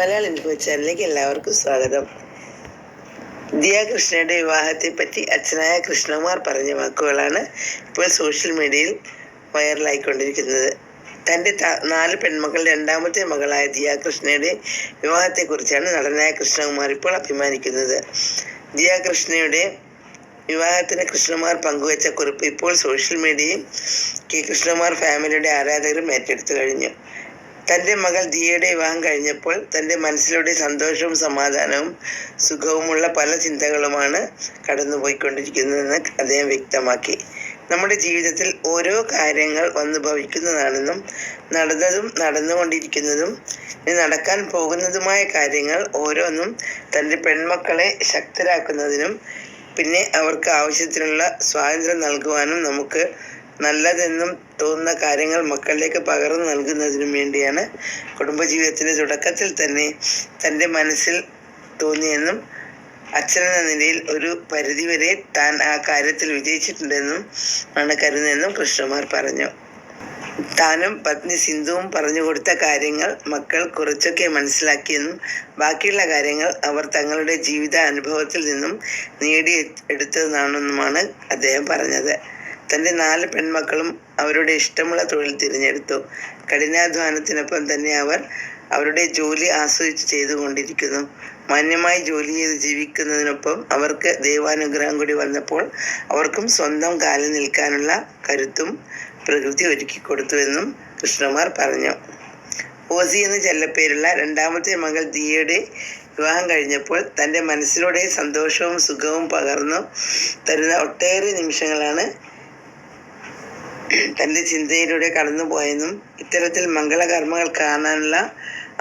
മലയാളം ചാനലിലേക്ക് എല്ലാവർക്കും സ്വാഗതം. ദിയ കൃഷ്ണയുടെ വിവാഹത്തെ പറ്റി അച്ഛനായ കൃഷ്ണകുമാർ പറഞ്ഞ വാക്കുകളാണ് ഇപ്പോൾ സോഷ്യൽ മീഡിയയിൽ വൈറലായിക്കൊണ്ടിരിക്കുന്നത്. തന്റെ നാല് പെൺമക്കൾ രണ്ടാമത്തെ മകളായ ദിയ കൃഷ്ണയുടെ വിവാഹത്തെക്കുറിച്ചാണ് നടനായ കൃഷ്ണകുമാർ ഇപ്പോൾ അഭിമാനിക്കുന്നത്. ദിയ കൃഷ്ണയുടെ വിവാഹത്തിന് കൃഷ്ണകുമാർ പങ്കുവച്ച കുറിപ്പ് ഇപ്പോൾ സോഷ്യൽ മീഡിയയും കെ കൃഷ്ണകുമാർ ഫാമിലിയുടെ ആരാധകരും ഏറ്റെടുത്തു കഴിഞ്ഞു. തന്റെ മകൾ ദിയയുടെ വിവാഹം കഴിഞ്ഞപ്പോൾ തന്റെ മനസ്സിലൂടെ സന്തോഷവും സമാധാനവും സുഖവുമുള്ള പല ചിന്തകളുമാണ് കടന്നുപോയിക്കൊണ്ടിരിക്കുന്നതെന്ന് അദ്ദേഹം വ്യക്തമാക്കി. നമ്മുടെ ജീവിതത്തിൽ ഓരോ കാര്യങ്ങൾ വന്നു ഭവിക്കുന്നതാണെന്നും നടന്നതും നടന്നുകൊണ്ടിരിക്കുന്നതും നടക്കാൻ പോകുന്നതുമായ കാര്യങ്ങൾ ഓരോന്നും തന്റെ പെൺമക്കളെ ശക്തരാക്കുന്നതിനും പിന്നെ അവർക്ക് ആവശ്യത്തിനുള്ള സ്വാതന്ത്ര്യം നൽകുവാനും നമുക്ക് നല്ലതെന്നും തോന്നുന്ന കാര്യങ്ങൾ മക്കളിലേക്ക് പകർന്നു നൽകുന്നതിനും വേണ്ടിയാണ് കുടുംബജീവിതത്തിന്റെ തുടക്കത്തിൽ തന്നെ തന്റെ മനസ്സിൽ തോന്നിയെന്നും അച്ഛനെന്ന നിലയിൽ ഒരു പരിധിവരെ താൻ ആ കാര്യത്തിൽ വിജയിച്ചിട്ടുണ്ടെന്നും ആണ് കരുതുന്നതെന്നും കൃഷ്ണകുമാർ പറഞ്ഞു. താനും പത്നി സിന്ധുവും പറഞ്ഞു കൊടുത്ത കാര്യങ്ങൾ മക്കൾ കുറച്ചൊക്കെ മനസ്സിലാക്കിയെന്നും ബാക്കിയുള്ള കാര്യങ്ങൾ അവർ തങ്ങളുടെ ജീവിത അനുഭവത്തിൽ നിന്നും നേടി എടുത്തതാണെന്നുമാണ് അദ്ദേഹം പറഞ്ഞത്. തന്റെ നാല് പെൺമക്കളും അവരുടെ ഇഷ്ടമുള്ള തൊഴിൽ തിരഞ്ഞെടുത്തു. കഠിനാധ്വാനത്തിനൊപ്പം തന്നെ അവർ അവരുടെ ജോലി ആസ്വദിച്ച് ചെയ്തുകൊണ്ടിരിക്കുന്നു. മാന്യമായി ജോലി ചെയ്ത് ജീവിക്കുന്നതിനൊപ്പം അവർക്ക് ദൈവാനുഗ്രഹം കൂടി വന്നപ്പോൾ അവർക്കും സ്വന്തം കാലിൽ നിൽക്കാനുള്ള കരുത്തും പ്രകൃതി ഒരുക്കി കൊടുത്തുവെന്നും കൃഷ്ണമാർ പറഞ്ഞു. ഓസി എന്ന ചെല്ലപ്പേരുള്ള രണ്ടാമത്തെ മകൾ ദിയയുടെ വിവാഹം കഴിഞ്ഞപ്പോൾ തന്റെ മനസ്സിലൂടെ സന്തോഷവും സുഖവും പകർന്നു തരുന്ന ഒട്ടേറെ നിമിഷങ്ങളാണ് തന്റെ ചിന്തയിലൂടെ കടന്നുപോയെന്നും ഇത്തരത്തിൽ മംഗളകർമ്മങ്ങൾ കാണാനുള്ള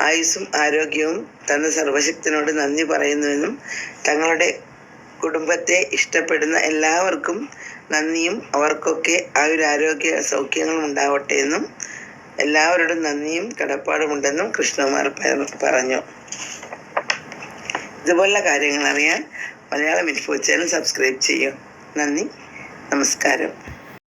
ആയുസ്സും ആരോഗ്യവും തന്ന സർവശക്തനോട് നന്ദി പറയുന്നുവെന്നും തങ്ങളുടെ കുടുംബത്തെ ഇഷ്ടപ്പെടുന്ന എല്ലാവർക്കും നന്ദിയും അവർക്കൊക്കെ ആയുരാരോഗ്യ സൗഖ്യങ്ങളും ഉണ്ടാവട്ടെ എന്നും എല്ലാവരോടും നന്ദിയും കടപ്പാടുമുണ്ടെന്നും കൃഷ്ണകുമാർ പറഞ്ഞു. ഇതുപോലുള്ള കാര്യങ്ങൾ അറിയാൻ മലയാളം ഇൻഫോ ചാനൽ സബ്സ്ക്രൈബ് ചെയ്യൂ നന്ദി നമസ്കാരം.